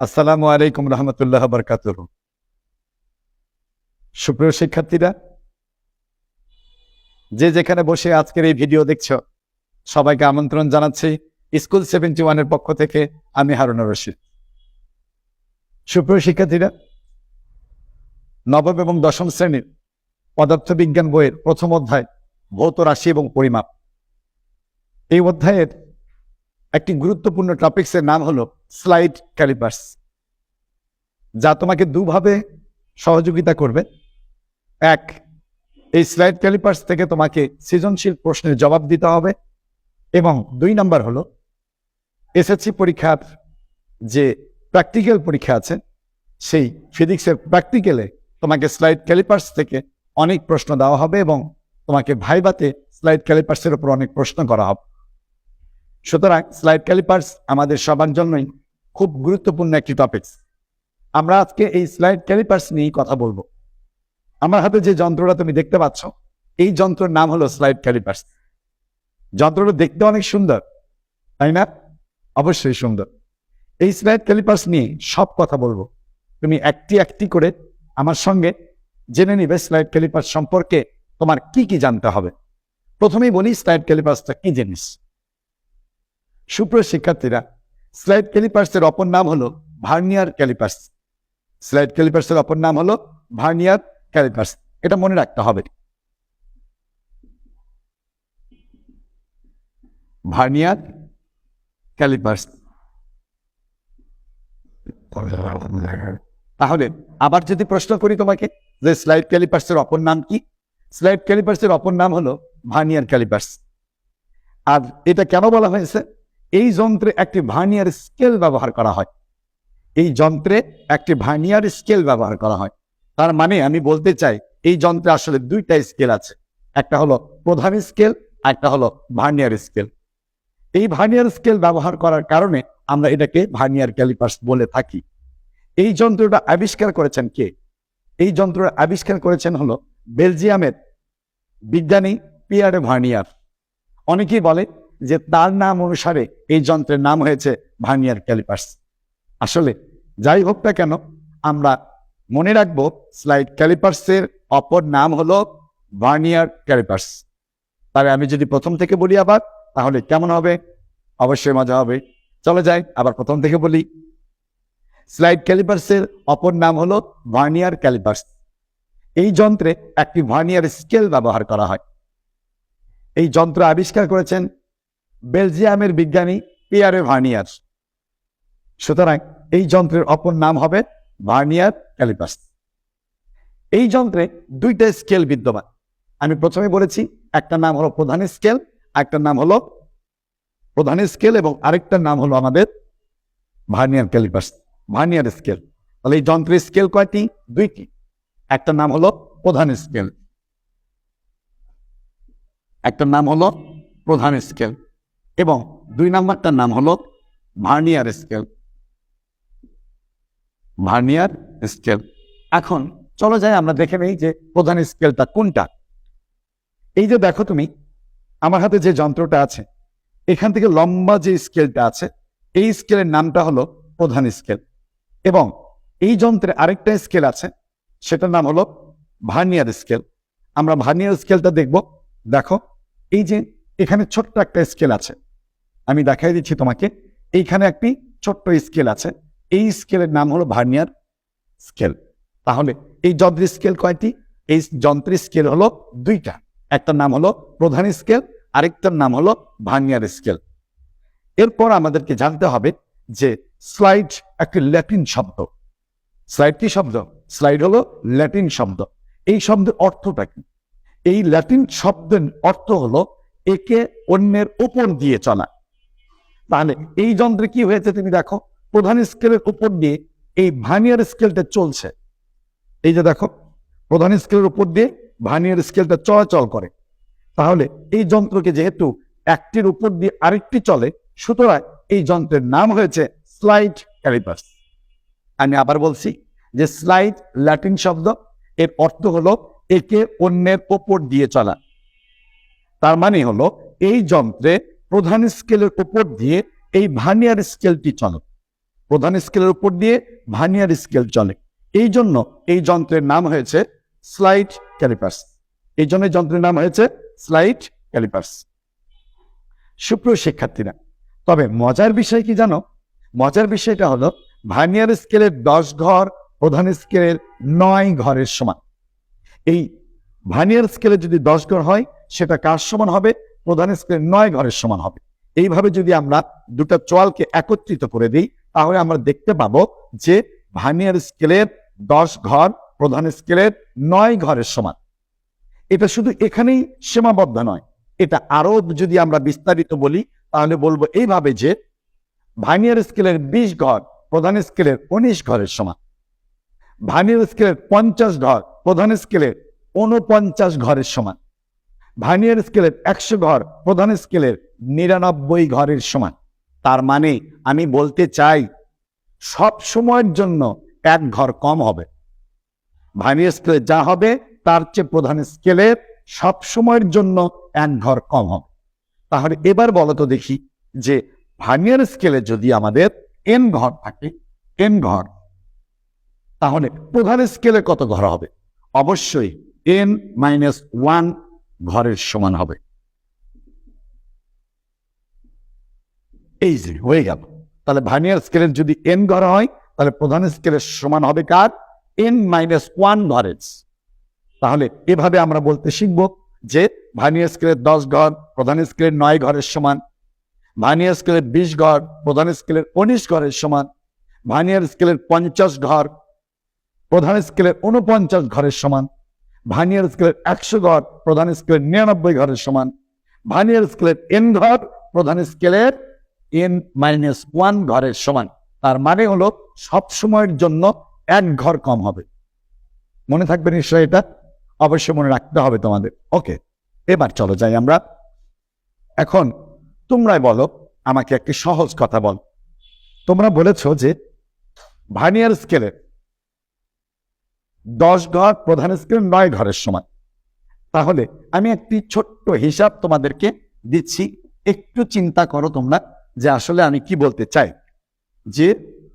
আসসালামু আলাইকুম রহমতুল্লাহ বরকাতুহ। সুপ্রিয় শিক্ষার্থীরা, যে যেখানে বসে আজকের এই ভিডিও দেখছ, সবাইকে আমন্ত্রণ জানাচ্ছি স্কুল সেভেন্টি ওয়ানের পক্ষ থেকে আমি হারুন রশিদ। সুপ্রিয় শিক্ষার্থীরা, নবম এবং দশম শ্রেণির পদার্থবিজ্ঞান বইয়ের প্রথম অধ্যায়, ভৌত রাশি এবং পরিমাপ। এই অধ্যায়ের একটি গুরুত্বপূর্ণ টপিক্সের নাম হলো স্লাইড ক্যালিপার্স যা তোমাকে দুভাবে সহযোগিতা করবে। এক, এই স্লাইড ক্যালিপার্স থেকে তোমাকে সৃজনশীল প্রশ্নের জবাব দিতে হবে এবং দুই নাম্বার হলো এসএসসি পরীক্ষার যে প্র্যাকটিক্যাল পরীক্ষা আছে, সেই ফিজিক্সের প্র্যাকটিক্যালে তোমাকে স্লাইড ক্যালিপার্স থেকে অনেক প্রশ্ন দেওয়া হবে এবং তোমাকে ভাইবাতে স্লাইড ক্যালিপার্সের উপর অনেক প্রশ্ন করা হবে। সুতরাং স্লাইড ক্যালিপার্স আমাদের সবার জন্যই খুব গুরুত্বপূর্ণ একটি টপিকস আমরা আজকে এই স্লাইড ক্যালিপার্স নিয়েই কথা বলব। আমার হাতে যে যন্ত্রটা তুমি দেখতে পাচ্ছ, এই যন্ত্রের নাম হলো স্লাইড ক্যালিপার্স যন্ত্রটা দেখতে অনেক সুন্দর, তাই না? অবশ্যই সুন্দর। এই স্লাইড ক্যালিপার্স নিয়ে সব কথা বলব। তুমি একটি একটি করে আমার সঙ্গে জেনে নিবে স্লাইড ক্যালিপার্স সম্পর্কে তোমার কি কি জানতে হবে। প্রথমেই বলি স্লাইড ক্যালিপার্সটা কি জিনিস? সুপ্রিয় শিক্ষার্থীরা স্লাইড ক্যালিপার্সের অপর নাম হলো ভার্নিয়ার ক্যালিপার্স স্লাইড ক্যালিপার্সের অপর নাম হলো ভার্নিয়ার ক্যালিপার্স এটা মনে রাখতে হবে। ভার্নিয়ার ক্যালিপার্স তাহলে আবার যদি প্রশ্ন করি তোমাকে যে স্লাইড ক্যালিপার্সের অপর নাম কি? স্লাইড ক্যালিপার্সের অপর নাম হলো ভার্নিয়ার ক্যালিপার্স আর এটা কেন বলা হয়েছে? এই যন্ত্রে একটি ভার্নিয়ার স্কেল ব্যবহার করা হয়। এই যন্ত্রে একটি ভার্নিয়ার স্কেল ব্যবহার করা হয়। তার মানে আমি বলতে চাই, এই যন্ত্রে আসলে দুইটা স্কেল আছে। একটা হলো প্রধান স্কেল একটা হলো ভার্নিয়ার স্কেল এই ভার্নিয়ার স্কেল ব্যবহার করার কারণে আমরা এটাকে ভার্নিয়ার ক্যালিপার্স বলে থাকি। এই যন্ত্রটা আবিষ্কার করেছেন কে? এই যন্ত্রটা আবিষ্কার করেছেন হলো বেলজিয়ামের বিজ্ঞানী পিয়ারে ভার্নিয়ার। অনেকেই বলে যে তার নাম অনুসারে এই যন্ত্রের নাম হয়েছে ভার্নিয়ার ক্যালিপার্স। আসলে যাই হোক না কেন, আমরা মনে রাখব স্লাইড ক্যালিপার্সের অপর নাম হলো ভার্নিয়ার ক্যালিপার্স। তাহলে আমি যদি প্রথম থেকে বলি আবার, তাহলে কেমন হবে? অবশ্যই মজা হবে। চলে যাই, আবার প্রথম থেকে বলি। স্লাইড ক্যালিপার্সের অপর নাম হলো ভার্নিয়ার ক্যালিপার্স। এই যন্ত্রে একটি ভার্নিয়ার স্কেল ব্যবহার করা হয়। এই যন্ত্র আবিষ্কার করেছেন বেলজিয়ামের বিজ্ঞানী পিয়ারে ভার্নিয়ার। সুতরাং এই যন্ত্রের অপর নাম হবে ভার্নিয়ার ক্যালিপাস। এই যন্ত্রে দুইটা স্কেল বিদ্যমান। আমি প্রথমে বলেছি, একটা নাম হলো প্রধান স্কেল একটা নাম হলো প্রধান স্কেল, এবং আরেকটার নাম হলো আমাদের ভার্নিয়ার ক্যালিপাস, ভার্নিয়ার স্কেল। তাহলে এই যন্ত্রের স্কেল কয়টি? দুইটি। একটা নাম হলো প্রধান স্কেল। একটার নাম হলো প্রধান স্কেল। এবং দুই নাম্বারটার নাম হলো ভার্নিয়ার স্কেল। Vernier scale. এখন চলো যাই, আমরা দেখে নেই যে প্রধান স্কেলটা কোনটা। এই যে দেখো তুমি, আমার হাতে যে যন্ত্রটা আছে, এখান থেকে লম্বা যে স্কেলটা আছে, এই স্কেলের নামটা হলো প্রধান স্কেল। এবং এই যন্ত্রে আরেকটা স্কেল আছে, সেটার নাম হলো ভার্নিয়ার স্কেল। আমরা ভার্নিয়ার স্কেলটা দেখব। দেখো, এই যে এখানে ছোট্ট একটা স্কেল আছে আমি দেখাই দিচ্ছি তোমাকে। এইখানে একটি ছোট্ট স্কেল আছে। এই স্কেলের নাম হলো ভার্নিয়ার স্কেল। তাহলে এই যন্ত্রের স্কেল কয়টি? এই যন্ত্রের স্কেল হলো দুইটা। একটার নাম হলো প্রধান স্কেল, আরেকটার নাম হলো ভার্নিয়ার স্কেল। এরপর আমাদেরকে জানতে হবে যে স্লাইড একটি ল্যাটিন শব্দ। স্লাইড কি শব্দ? স্লাইড হলো ল্যাটিন শব্দ। এই শব্দের অর্থটা কি? এই ল্যাটিন শব্দের অর্থ হলো একে অন্যের ওপর দিয়ে চলা। তাহলে এই যন্ত্রে কি হয়েছে তুমি দেখো, প্রধান স্কেলের উপর দিয়ে এই ভানিয়ার স্কেলটা চলছে। এই যে দেখো, প্রধান স্কেলের উপর দিয়ে ভানিয়ার স্কেলটা চলাচল করে। তাহলে এই যন্ত্রকে যেহেতু একটির উপর দিয়ে আরেকটি চলে, সুতরাং এই যন্ত্রের নাম হয়েছে স্লাইড ক্যালিপার্স আমি আবার বলছি যে স্লাইড ল্যাটিন শব্দ, এর অর্থ হলো একে অন্যের ওপর দিয়ে চলা। তার মানে হলো এই যন্ত্রে প্রধান স্কেলের উপর দিয়ে এই ভার্নিয়ার স্কেলটি চলে। প্রধান স্কেলের উপর দিয়ে ভার্নিয়ার স্কেল চলে। এই জন্য এই যন্ত্রের নাম হয়েছে স্লাইড ক্যালিপার্স। এই জন্য যন্ত্রের নাম হয়েছে স্লাইড ক্যালিপার্স। সুপ্রিয় শিক্ষার্থীরা, তবে মজার বিষয় কি জানো? মজার বিষয়টা হলো ভার্নিয়ার স্কেলের দশ ঘর, প্রধান স্কেলের নয় ঘরের সমান। এই ভার্নিয়ার স্কেলে যদি দশ ঘর হয়, সেটা কার সমান হবে? প্রধান স্কেলের নয় ঘরের সমান হবে। এইভাবে যদি আমরা দুটো চোয়ালকে একত্রিত করে দিই, তাহলে আমরা দেখতে পাবো যে ভার্নিয়ার স্কেলের দশ ঘর, প্রধান স্কেলের নয় ঘরের সমান। এটা শুধু এখানেই সীমাবদ্ধ নয়, এটা আরও যদি আমরা বিস্তারিত বলি, তাহলে বলব এইভাবে যে ভার্নিয়ার স্কেলের বিশ ঘর, প্রধান স্কেলের উনিশ ঘরের সমান। ভার্নিয়ার স্কেলের পঞ্চাশ ঘর, প্রধান স্কেলের উনপঞ্চাশ ঘরের সমান। ভার্নিয়ার স্কেলের একশো ঘর, প্রধান স্কেলের নিরানব্বই ঘরের সমান। তার মানে আমি বলতে চাই, সব সময়ের জন্য এক ঘর কম হবে। ভার্নিয়ার স্কেলে যা হবে, তার চেয়ে প্রধান স্কেলের সব সময়ের জন্য এক ঘর কম হবে। তাহলে এবার বলো তো দেখি যে ভার্নিয়ার স্কেলে যদি আমাদের এন ঘর থাকে এন ঘর, তাহলে প্রধান স্কেলে কত ঘর হবে? অবশ্যই এন মাইনাস ওয়ান ঘরের সমান হবে। এই যে, হয়ে গেল। তাহলে ভার্নিয়ার স্কেলের যদি এন ঘর হয়, তাহলে প্রধান স্কেলের সমান হবে কার? এন মাইনাস ওয়ান ঘরের। তাহলে এভাবে আমরা বলতে শিখব যে ভার্নিয়ার স্কেলের দশ ঘর, প্রধান স্কেলের নয় ঘরের সমান। ভার্নিয়ার স্কেলের বিশ ঘর, প্রধান স্কেলের উনিশ ঘরের সমান। ভার্নিয়ার স্কেলের পঞ্চাশ ঘর, প্রধান স্কেলের উনপঞ্চাশ ঘরের সমান। ভার্নিয়ার স্কেলের একশো ঘর প্রধান স্কেলের নিরানব্বই ঘরের সমান। ভানিয়ার স্কেলের এন ঘর প্রধান স্কেলের এন মাইনাস ওয়ান ঘরের সমান। তার মানে হলো, সব সময়ের জন্য এক ঘর কম হবে। মনে থাকবে নিশ্চয় এটা? অবশ্যই মনে রাখতে হবে তোমাদের। ওকে, এবার চলো যাই আমরা। এখন তোমরাই বলো, আমাকে একটি সহজ কথা বল। তোমরা বলেছ যে ভানিয়ার স্কেলের দশ ঘর, প্রধান স্কেল, নয় ঘরের সমান তাহলে আমি একটি ছোট্ট হিসাব তোমাদেরকে দিচ্ছি। একটু চিন্তা করো তোমরা যে আসলে আমি কি বলতে চাই। যে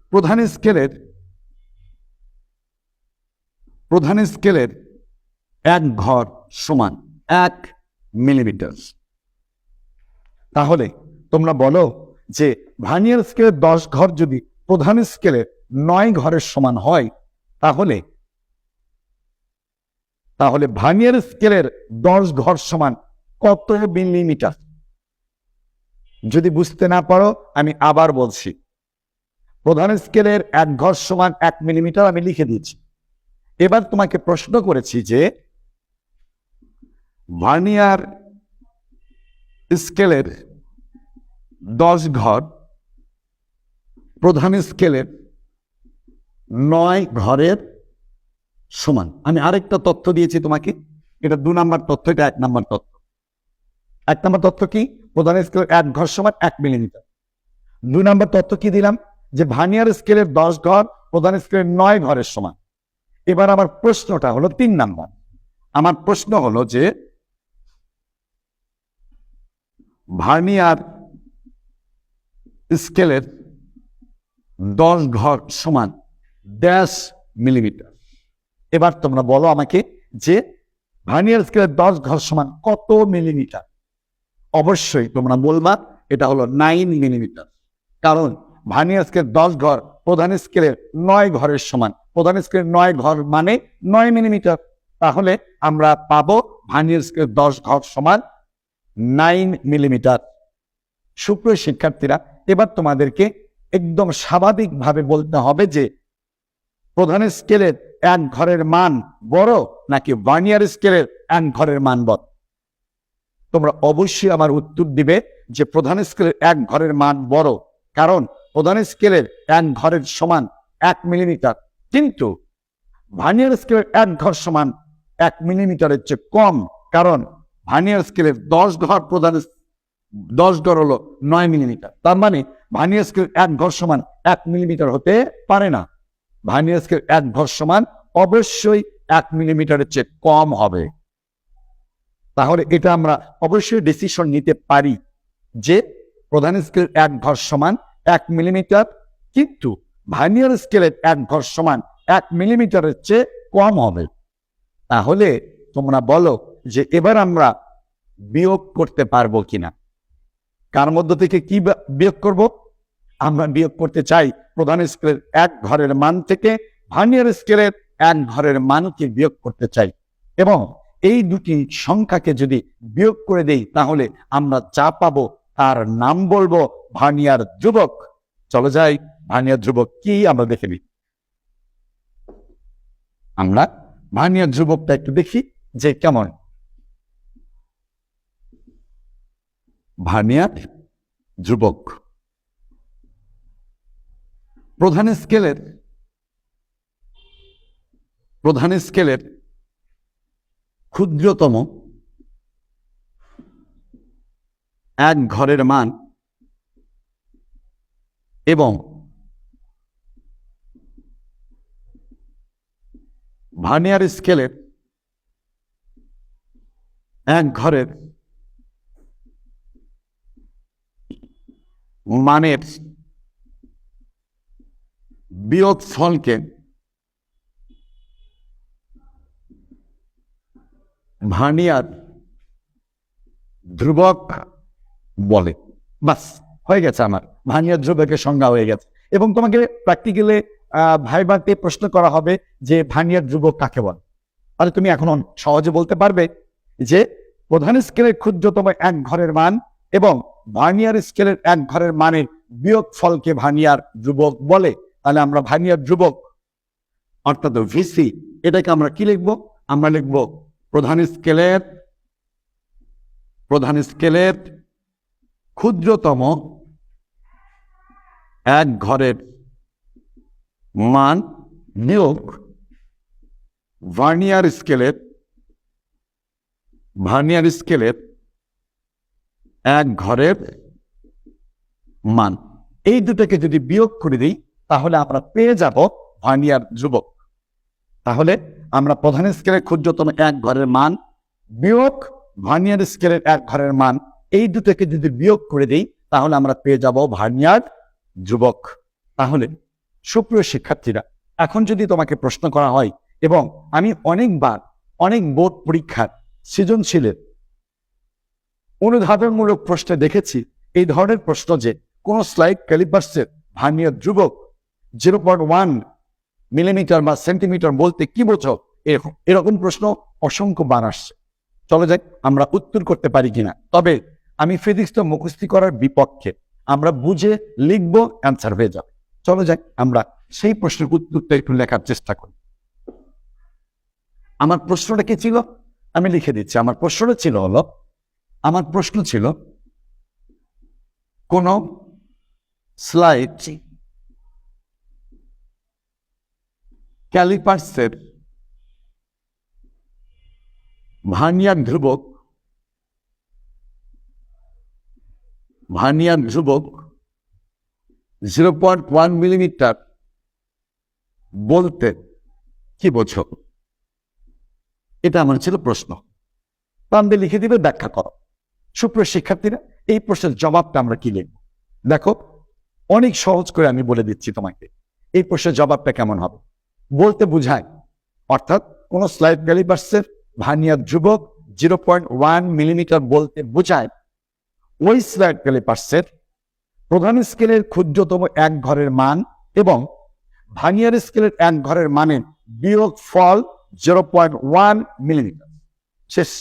প্রধান স্কেলের প্রধান স্কেলের এক ঘর সমান এক মিলিমিটার। তাহলে তোমরা বলো যে ভার্নিয়ার স্কেলের দশ ঘর যদি প্রধান স্কেলের নয় ঘরের সমান হয়, তাহলে তাহলে ভার্নিয়ার স্কেলের দশ ঘর সমান কত মিলিমিটার? যদি বুঝতে না পারো, আমি আবার বলছি। প্রধান স্কেলের এক ঘর সমান এক মিলিমিটার আমি লিখে দিয়েছি। এবার তোমাকে প্রশ্ন করেছি যে ভার্নিয়ার স্কেলের দশ ঘর, প্রধান স্কেলের নয় ঘরের সমান। আমি আরেকটা তথ্য দিয়েছি তোমাকে। এটা দু নাম্বার তথ্য, এটা এক নাম্বার তথ্য। এক নাম্বার তথ্য কি? প্রধান স্কেলের এক ঘর সমান এক মিলিমিটার। দুই নাম্বার তথ্য কি দিলাম? যে ভার্নিয়ার স্কেলের দশ ঘর, প্রধান স্কেলের নয় ঘরের সমান। এবার আমার প্রশ্নটা হলো তিন নাম্বার। আমার প্রশ্ন হলো যে ভার্নিয়ার স্কেলের দশ ঘর সমান ড্যাশ মিলিমিটার। এবার তোমরা বলো আমাকে যে ভার্নিয়ার স্কেলের দশ ঘর সমান কত মিলিমিটার? অবশ্যই তোমরা বলবা, এটা হলো নাইন মিলিমিটার। কারণ ভার্নিয়ার স্কেলের দশ ঘর প্রধান স্কেলের নয় ঘরের সমান। প্রধান স্কেলের নয় ঘর মানে নয় মিলিমিটার। তাহলে আমরা পাবো ভার্নিয়ার স্কেলের দশ ঘর সমান নাইন মিলিমিটার। সুপ্রিয় শিক্ষার্থীরা, এবার তোমাদেরকে একদম স্বাভাবিকভাবে বলতে হবে যে প্রধান স্কেলের এক ঘরের মান বড় নাকি ভার্নিয়ার স্কেলের এক ঘরের মান বড়? তোমরা অবশ্যই আমার উত্তর দিবে যে প্রধান স্কেলের এক ঘরের মান বড়। কারণ প্রধান স্কেলের এক ঘরের সমান এক মিলিমিটার কিন্তু ভানিয়ার স্কেলের এক ঘর সমান এক মিলিমিটারের চেয়ে কম। কারণ ভার্নিয়ার স্কেলের দশ ঘর প্রধান দশ ঘর হলো নয় মিলিমিটার তার মানে ভানিয়ার স্কেলের এক ঘর সমান এক মিলিমিটার হতে পারে না। ভার্নিয়ার স্কেল এক ঘর সমান, অবশ্যই এক মিলিমিটারের চেয়ে কম হবে। তাহলে এটা আমরা অবশ্যই ডিসিশন নিতে পারি যে প্রধান স্কেল এক ঘর সমান, এক মিলিমিটার কিন্তু ভার্নিয়ার স্কেলের এক ঘর সমান, এক মিলিমিটারের চেয়ে কম হবে। তাহলে তোমরা বলো যে এবার আমরা বিয়োগ করতে পারব কিনা। কার মধ্য থেকে কি বিয়োগ করব? আমরা বিয়োগ করতে চাই, প্রধান স্কেলের এক ঘরের মান থেকে ভার্নিয়ার স্কেলের এক ঘরের মানকে বিয়োগ করতে চাই। এবং এই দুটি সংখ্যাকে যদি বিয়োগ করে দেই, তাহলে আমরা যা পাবো তার নাম বলব ভার্নিয়ার যুবক চলো যাই, ভার্নিয়ার ধ্রুবক কি আমরা দেখে নিই। আমরা ভার্নিয়ার ধ্রুবকটা একটু দেখি যে কেমন। ভার্নিয়ার ধ্রুবক। প্রধান স্কেলের প্রধান স্কেলের ক্ষুদ্রতম এক ঘরের মান এবং ভার্নিয়ার স্কেলের এক ঘরের মানের বিয়োগ ফলকে ভার্নিয়ার ধ্রুবক বলে। বাস, হয়ে গেছে আমার। ভার্নিয়ার ধ্রুবকের সংজ্ঞা হয়ে গেছে। এবং তোমাকে প্র্যাকটিক্যালে ভাইবাতে প্রশ্ন করা হবে যে ভার্নিয়ার ধ্রুবক কাকে বলে? তাহলে তুমি এখন সহজে বলতে পারবে যে প্রধান স্কেলের ক্ষুদ্রতম এক ঘরের মান এবং ভার্নিয়ার স্কেলের এক ঘরের মানের বিয়োগ ফলকে ভার্নিয়ার ধ্রুবক বলে। তাহলে আমরা ভার্নিয়ার যুবক অর্থাৎ ভিসি এটাকে আমরা কি লিখব? আমরা লিখব প্রধান স্কেলের প্রধান স্কেলের ক্ষুদ্রতম এক ঘরের মান নিয়োগ ভার্নিয়ার স্কেলের ভার্নিয়ার স্কেলের এক ঘরের মান। এই দুটাকে যদি বিয়োগ করে দিই তাহলে আমরা পেয়ে যাব ভার্নিয়ার যুবক। তাহলে আমরা প্রধান স্কেলের ক্ষুদ্রতম এক ঘরের মান বিয়োগ ভার্নিয়ার স্কেলের এক ঘরের মান। এই দুটোকে যদি বিয়োগ করে দিই, তাহলে আমরা পেয়ে যাব ভার্নিয়ার যুবক। তাহলে সুপ্রিয় শিক্ষার্থীরা, এখন যদি তোমাকে প্রশ্ন করা হয়, এবং আমি অনেকবার অনেক বোর্ড পরীক্ষার সৃজনশীলের অনুধাবনমূলক প্রশ্নে দেখেছি, এই ধরনের প্রশ্ন যে কোন স্লাইড ক্যালিপার্সের ভার্নিয়ার ধ্রুবক জিরো পয়েন্ট ওয়ান মিলিমিটার বা সেন্টিমিটার বলতে কি বোঝো এরকম এরকম প্রশ্ন অসংখ্য বার আসছে। চলে যাক আমরা উত্তর করতে পারি কিনা। তবে আমি ফিজিক্সটা মুখস্থি করার বিপক্ষে, আমরা বুঝে লিখব অ্যান্সার হয়ে যাবে। চলো যাক আমরা সেই প্রশ্নের উত্তরটা একটু লেখার চেষ্টা করি। আমার প্রশ্নটা কি ছিল? আমি লিখে দিচ্ছি। আমার প্রশ্নটা ছিল হলো, আমার প্রশ্ন ছিল, কোন স্লাইড ক্যালিপার্সের ভার্নিয়ার ধ্রুবক ভার্নিয়ার ধ্রুবক জিরো পয়েন্ট ওয়ান মিলিমিটার বলতে কি বোঝো? এটা আমার ছিল প্রশ্ন। প্রান্তে লিখে দিবে, ব্যাখ্যা করো। সুপ্রিয় শিক্ষার্থীরা, এই প্রশ্নের জবাবটা আমরা কি লিখব? দেখো, অনেক সহজ করে আমি বলে দিচ্ছি তোমাকে। এই প্রশ্নের জবাবটা কেমন হবে? বলতে বুঝায়। অর্থাৎ কোন স্লাইড ক্যালিপার্সের ভার্নিয়ার ধ্রুবক জিরো পয়েন্ট ওয়ান মিলিমিটার বলতে বোঝায়, ওই স্লাইড ক্যালিপার্সের প্রধান স্কেলের ক্ষুদ্রতম এক ঘরের মান এবং ভানিয়ার স্কেলের এক ঘরের মানের বিয়োগ ফল জিরো পয়েন্ট ওয়ান মিলিমিটার শেষ।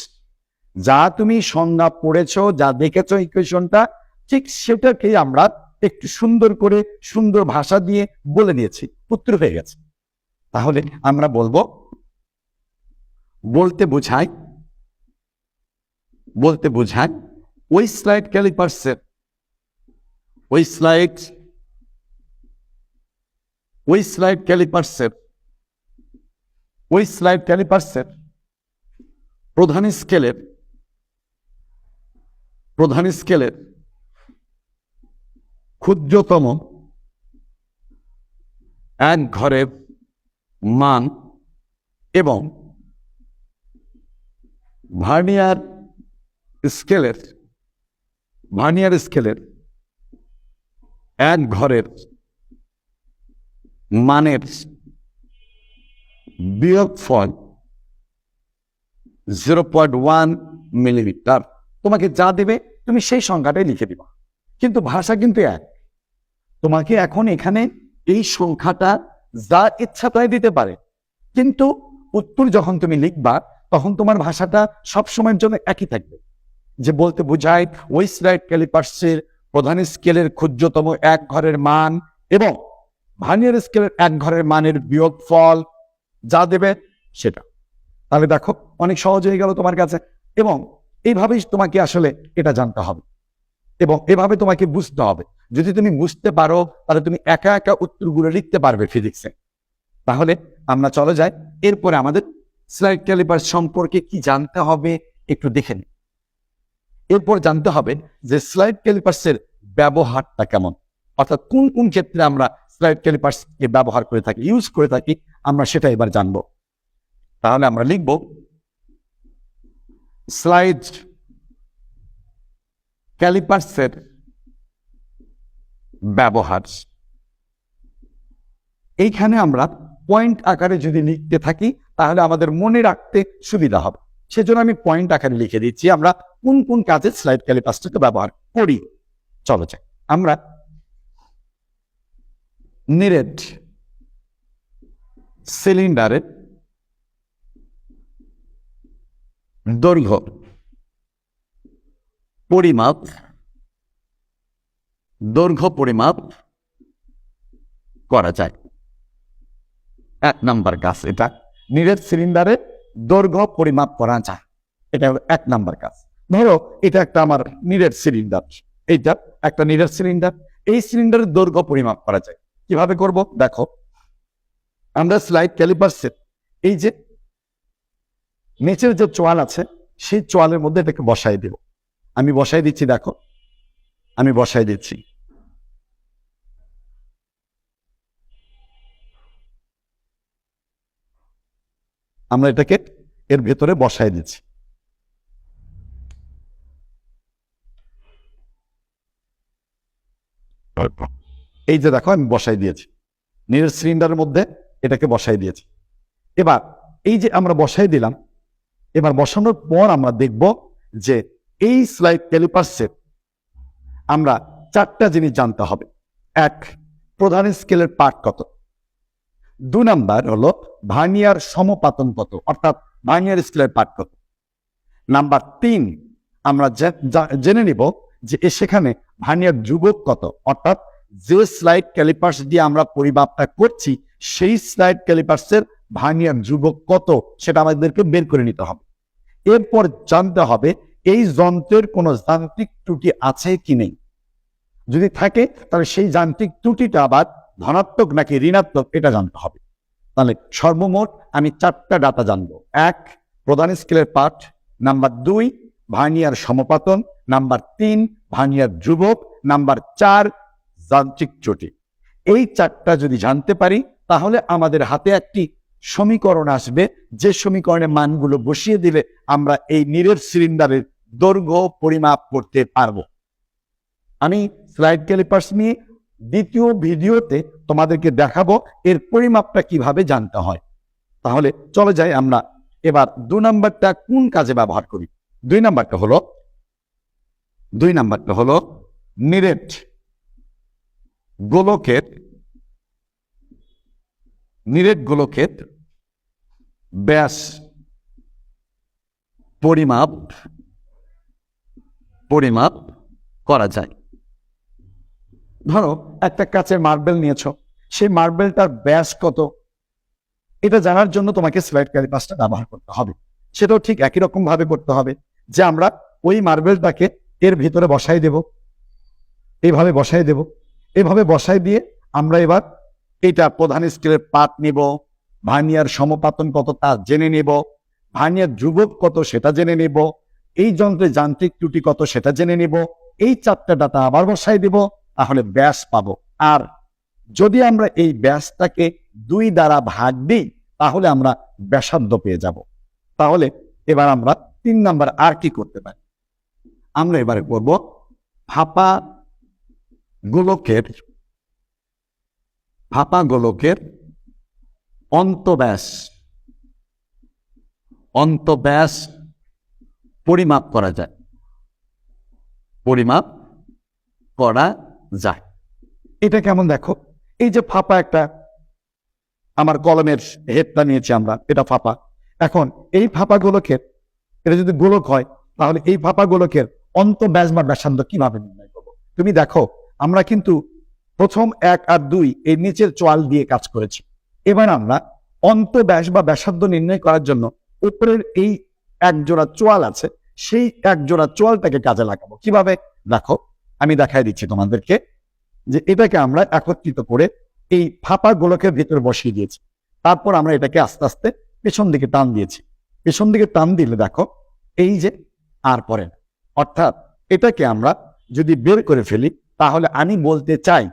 যা তুমি সংজ্ঞা পড়েছ, যা দেখেছ ইকুয়েশনটা ঠিক সেটাকেই আমরা একটু সুন্দর করে সুন্দর ভাষা দিয়ে বলে দিয়েছি। উত্তর হয়ে গেছে। তাহলে আমরা বলব, বলতে বোঝায় বলতে বোঝায় ওই স্লাইড ক্যালিপার্সের ওই স্লাইড ওই স্লাইড ক্যালিপার্সের ওই স্লাইড ক্যালিপার্সের প্রধান স্কেলের প্রধান স্কেলের ক্ষুদ্রতম এক ঘরের মান এবং ভার্নিয়ার স্কেলের ভার্নিয়ার স্কেলের এক ঘরের মানের বিয়োগফল জিরো পয়েন্ট ওয়ান মিলিমিটার তোমাকে যা দেবে, তুমি সেই সংখ্যাটাই লিখে দিবা। কিন্তু ভাষা কিন্তু এক। তোমাকে এখন এখানে এই সংখ্যাটা যা ইচ্ছা তাই দিতে পারে। কিন্তু উত্তর যখন তুমি লিখবা, তখন তোমার ভাষাটা সব সময়ের জন্য একই থাকবে। যে বলতে বোঝায় ওয়েস্ট ক্যালিপার্সের প্রধান স্কেলের ক্ষুদ্রতম এক ঘরের মান এবং ভানিয়ার স্কেলের এক ঘরের মানের বিয়োগ ফল যা দেবে সেটা। তাহলে দেখো, অনেক সহজ হয়ে গেল তোমার কাছে। এবং এইভাবেই তোমাকে আসলে এটা জানতে হবে। এবং এভাবে তোমাকে বুঝতে হবে। যদি তুমি বুঝতে পারো, তাহলে তুমি একা একা উত্তরগুলো লিখতে পারবে ফিজিক্সে তাহলে আমরা চলে যাই। এরপরে আমাদের স্লাইড ক্যালিপার সম্পর্কে কি জানতে হবে একটু দেখে নিই। এরপর জানতে হবে যে স্লাইড ক্যালিপার্সের ব্যবহারটা কেমন। অর্থাৎ কোন কোন ক্ষেত্রে আমরা স্লাইড ক্যালিপার্সকে ব্যবহার করে থাকি ইউজ করে থাকি, আমরা সেটা এবার জানব। তাহলে আমরা লিখব স্লাইড ক্যালিপার্সের ব্যবহার। এইখানে আমরা পয়েন্ট আকারে যদি লিখতে থাকি, তাহলে আমাদের মনে রাখতে সুবিধা হবে। সেজন্য আমি পয়েন্ট আকারে লিখে দিচ্ছি। আমরা কোন কোন কাজে স্লাইড ক্যালিপাসটাকে ব্যবহার করি? চলো যাক আমরা নিরেট সিলিন্ডারের দৈর্ঘ্য পরিমাপ, দৈর্ঘ্য পরিমাপ করা যায়। এক নাম্বার কাজ এটা। নিরেট সিলিন্ডারে দৈর্ঘ্য পরিমাপ করা যায়। এটা এক নাম্বার কাজ ধরো, এটা একটা আমার নিরেট সিলিন্ডার। এইটা একটা নিরেট সিলিন্ডার। এই সিলিন্ডারের দৈর্ঘ্য পরিমাপ করা যায়। কীভাবে করব? দেখো, আমরা স্লাইড ক্যালিপার্সের এই যে নিচের যে চোয়াল আছে, সেই চোয়ালের মধ্যে এটাকে বসাই দেব। আমি বসাই দিচ্ছি, দেখো। আমি বসাই দিচ্ছি। আমরা এটাকে এর ভেতরে বসাই দিচ্ছি। এই যে দেখো, আমি বসাই দিয়েছি। নিজের সিলিন্ডারের মধ্যে এটাকে বসাই দিয়েছি। এবার এই যে আমরা বসাই দিলাম, এবার বসানোর পর আমরা দেখব যে এই স্লাইড ক্যালিপার্সের আমরা চারটা জিনিস জানতে হবে। এক, প্রধান স্কেলের পার্ট কত? দু নাম্বার হলো ভার্নিয়ার সমপাতন কত? অর্থাৎ ভার্নিয়ার স্কেলের পার্ট কত? নাম্বার তিন, আমরা জেনে নিব যে সেখানে ভার্নিয়ার যুবক কত? অর্থাৎ যে স্লাইড ক্যালিপার্স দিয়ে আমরা পরিমাপটা করছি, সেই স্লাইড ক্যালিপার্সের ভার্নিয়ার যুবক কত? সেটা আমাদেরকে বের করে নিতে হবে। এরপর জানতে হবে এই যন্ত্রের কোনো যান্ত্রিক ত্রুটি আছে কি নেই? যদি থাকে, তাহলে সেই যান্ত্রিক ত্রুটিটা আবার ধনাত্মক নাকি ঋণাত্মক এটা জানতে হবে। তাহলে সর্বমোট আমি চারটা ডাটা জানব। এক, প্রধান স্কেলের পাঠ। নাম্বার দুই, ভার্নিয়ার সমপাতন। নাম্বার তিন, ভার্নিয়ার যুবক নাম্বার চার, যান্ত্রিক ত্রুটি। এই চারটা যদি জানতে পারি, তাহলে আমাদের হাতে একটি সমীকরণ আসবে। যে সমীকরণে মানগুলো বসিয়ে দিলে আমরা এই নিরের সিলিন্ডারের দৈর্ঘ্য পরিমাপ করতে পারব। আমি স্লাইড ক্যালিপার্স নিয়ে দ্বিতীয় ভিডিওতে তোমাদেরকে দেখাবো এর পরিমাপটা কীভাবে জানতে হয়। তাহলে চলে যাই আমরা এবার দু নাম্বারটা কোন কাজে ব্যবহার করি? দুই নাম্বারটা হলো, দুই নাম্বারটা হলো নিরেট গোলকের নিরেট গোলকের ব্যাস পরিমাপ পরিমাপ করা যায়। ধরো, একটা কাচের মার্বেল নিয়েছো। সেই মার্বেলটার ব্যাস কত? এটা জানার জন্য তোমাকে স্লাইড ক্যালিপাসটা ব্যবহার করতে হবে। সেটাও ঠিক একই রকম ভাবে করতে হবে যে আমরা ওই মার্বেলটাকে এর ভিতরে বসাই দেব। এইভাবে বসাই দেব। এভাবে বসাই দিয়ে আমরা এবার এটা প্রধান স্কেলের পাত নিব ভার্নিয়ার সমপাতন কত তা জেনে নেব ভার্নিয়ার ধ্রুবক কত সেটা জেনে নেব, এই যন্ত্রের যান্ত্রিক ত্রুটি কত সেটা জেনে নেব, এই চারটা ডাটা আবার বসাই দেব, তাহলে ব্যাস পাব। আর যদি আমরা এই ব্যাসটাকে দুই দ্বারা ভাগ দিই, তাহলে আমরা ব্যাসার্ধ পেয়ে যাব। তাহলে এবার আমরা তিন নাম্বার আর কি করতে পারি? আমরা এবারে করব, ফাঁপা গোলকের ফাঁপা গোলকের অন্তব্যাস অন্তব্যাস পরিমাপ করা যায়। পরিমাপ করা যায়। এটা কেমন দেখো? এই যে ফাঁপা একটা, আমার কলমের হেডটা নিয়েছি আমরা, এটা ফাঁপা। এখন এই ফাঁপা গোলকের এটা যদি গোলক হয়, তাহলে এই ফাঁপা গোলকের অন্তব্যাস বা ব্যাসার্ধ কীভাবে নির্ণয় করব? তুমি দেখো, আমরা কিন্তু প্রথম এক আর দুই এর নিচের চোয়াল দিয়ে কাজ করেছি। এবার আমরা অন্ত ব্যাস বা ব্যাসার্ধ নির্ণয় করার জন্য উপরের এই এক জোড়া চোয়াল আছে, সেই এক জোড়া চোয়ালটাকে কাজে লাগাবো। কীভাবে? দেখো, আমি দেখাই দিচ্ছি তোমাদেরকে যে এটাকে আমরা একত্রিত করে এই ফাঁপা গোলকের ভিতরে বসিয়ে দিয়েছি। তারপর আমরা এটাকে আস্তে আস্তে পেছন দিকে টান দিয়েছি। পেছন দিকে টান দিলে দেখো, এই যে আর পরে অর্থাৎ এটাকে আমরা যদি বের করে ফেলি, তাহলে আমি বলতে চাই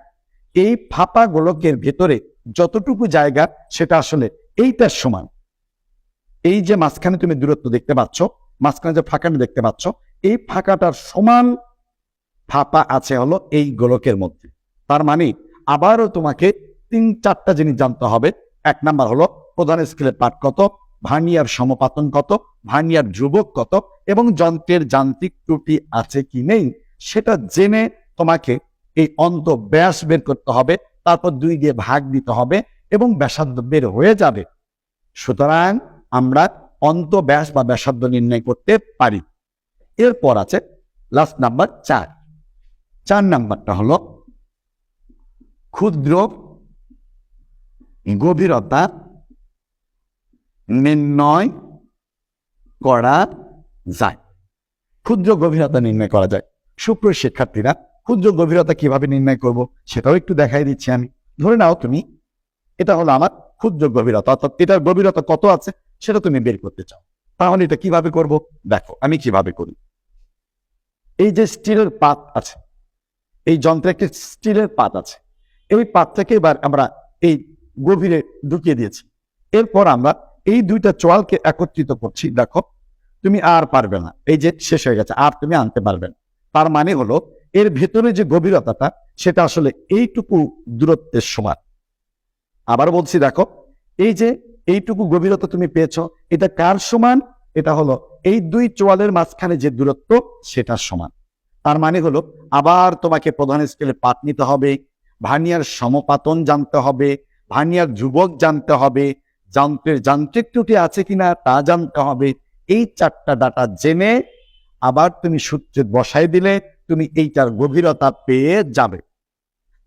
এই ফাঁপা গোলকের ভেতরে যতটুকু জায়গা, সেটা আসলে এইটার সমান। এই যে মাঝখানে তুমি দূরত্ব দেখতে পাচ্ছ, মাঝখানে যে ফাঁকাটা দেখতে পাচ্ছ, এই ফাঁকাটার সমান ফাঁপা আছে হলো এই গোলকের মধ্যে। তার মানে আবারও তোমাকে তিন চারটা জিনিস জানতে হবে। এক নাম্বার হলো প্রধান স্কেলের পাঠ কত ভার্নিয়ার সমপাতন কত ভার্নিয়ার ধ্রুবক কত এবং যন্ত্রের যান্ত্রিক ত্রুটি আছে কি নেই, সেটা জেনে তোমাকে এই অন্ত ব্যাস বের করতে হবে, তারপর দুই দিয়ে ভাগ দিতে হবে এবং ব্যাসার্ধ বের হয়ে যাবে। সুতরাং আমরা অন্ত ব্যাস বা ব্যাসার্ধ নির্ণয় করতে পারি। এরপর আছে লাস্ট নাম্বার চার। চার নাম্বারটা হলো ক্ষুদ্র গভীরতা নির্ণয় করা যায়। ক্ষুদ্র গভীরতা নির্ণয় করা যায়। সুপ্রিয় শিক্ষার্থীরা ক্ষুদ্র গভীরতা কীভাবে নির্ণয় করব সেটাও একটু দেখাই দিচ্ছি আমি। ধরে নাও তুমি, এটা হলো আমার ক্ষুদ্র গভীরতা, অর্থাৎ এটার গভীরতা কত আছে সেটা তুমি বের করতে চাও। তাহলে এটা কীভাবে করব? দেখো, আমি কীভাবে করি। এই যে স্টিলের পাত আছে, এই যন্ত্রে একটি স্টিলের পাত আছে, এই পাতটাকে এবার আমরা এই গভীরে ঢুকিয়ে দিয়েছি। এরপর আমরা এই দুইটা চোয়ালকে একত্রিত করছি। দেখো, তুমি আর পারবে না, এই যে শেষ হয়ে গেছে, আর তুমি আনতে পারবে না। তার মানে হলো এর ভেতরে যে গভীরতাটা, সেটা আসলে এইটুকু দূরত্বের সমান। আবার বলছি, দেখো, এই যে এইটুকু গভীরতা তুমি পেয়েছ, এটা কার সমান? এটা হলো এই দুই চোয়ালের মাঝখানে যে দূরত্ব, সেটার সমান। তার মানে হলো, আবার তোমাকে প্রধান স্কেলে পাত নিতে হবে ভার্নিয়ার সমপাতন জানতে হবে ভার্নিয়ার যুবক জানতে হবে, যন্ত্রের যান্ত্রিক ত্রুটি আছে কিনা তা জানতে হবে। এই চারটা ডাটা জেনে আবার তুমি সূত্রে বসাই দিলে তুমি এইটার গভীরতা পেয়ে যাবে।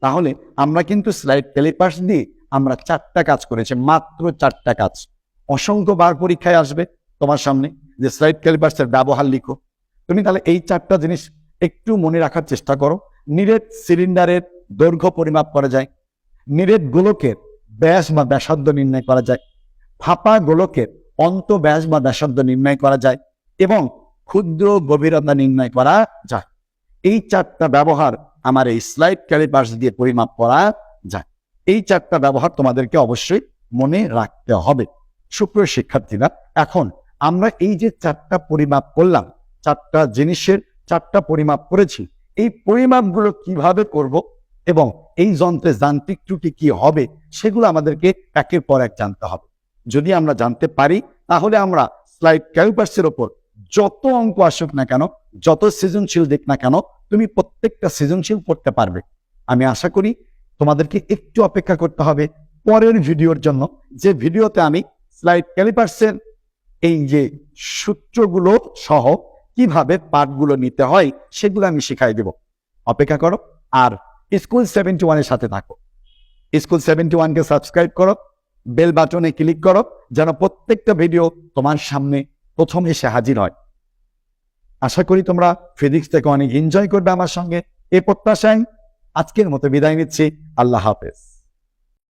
তাহলে আমরা কিন্তু স্লাইড ক্যালিপার্স দিয়ে আমরা চারটা কাজ করেছি, মাত্র চারটা কাজ। অসংখ্য বার পরীক্ষায় আসবে তোমার সামনে যে স্লাইড ক্যালিপার্সের ব্যবহার লিখো। তুমি তাহলে এই চারটা জিনিস একটু মনে রাখার চেষ্টা করো। নিরেট সিলিন্ডারের দৈর্ঘ্য পরিমাপ করা যায়। নিরেট গোলকের ব্যাস বা ব্যাসার্ধ নির্ণয় করা যায়। ফাঁপা গোলকের অন্ত ব্যাস বা ব্যাসার্ধ নির্ণয় করা যায় এবং ক্ষুদ্র গভীরতা নির্ণয় করা যায়। এই চারটা ব্যবহার আমার এই স্লাইড ক্যালিপার্স দিয়ে পরিমাপ করা যায়। এই চারটা ব্যবহার তোমাদেরকে অবশ্যই মনে রাখতে হবে। সুপ্রিয় শিক্ষার্থীরা, এখন আমরা এই যে চারটা পরিমাপ করলাম, চারটা জিনিসের চারটা পরিমাপ করেছি, এই পরিমাপগুলো কীভাবে করব এবং এই যন্ত্রের যান্ত্রিক ত্রুটি কি হবে, সেগুলো আমাদেরকে একের পর এক জানতে হবে। যদি আমরা জানতে পারি, তাহলে আমরা স্লাইড ক্যালপার্সের ওপর যত অঙ্ক আসুক না কেন, যত সৃজনশীল দিক না কেন, তুমি প্রত্যেকটা সৃজনশীল করতে পারবে। আমি আশা করি তোমাদেরকে একটু অপেক্ষা করতে হবে পরের ভিডিওর জন্য। যে ভিডিওতে আমি স্লাইড ক্যালিপার্সের এই যে সূত্রগুলো সহ কীভাবে পাঠগুলো নিতে হয়, সেগুলো আমি শিখাই দেব। অপেক্ষা করো আর স্কুল সেভেন্টি ওয়ানের সাথে থাকো। স্কুল সেভেন্টি ওয়ানকে সাবস্ক্রাইব করো বেল বাটনে ক্লিক করো, যেন প্রত্যেকটা ভিডিও তোমার সামনে প্রথম এসে হাজির হয়। আশা করি তোমরা ফিজিক্স থেকে অনেক এনজয় করবে আমার সঙ্গে। এ প্রত্যাশায় আজকের মতো বিদায় নিচ্ছি। আল্লাহ হাফেজ।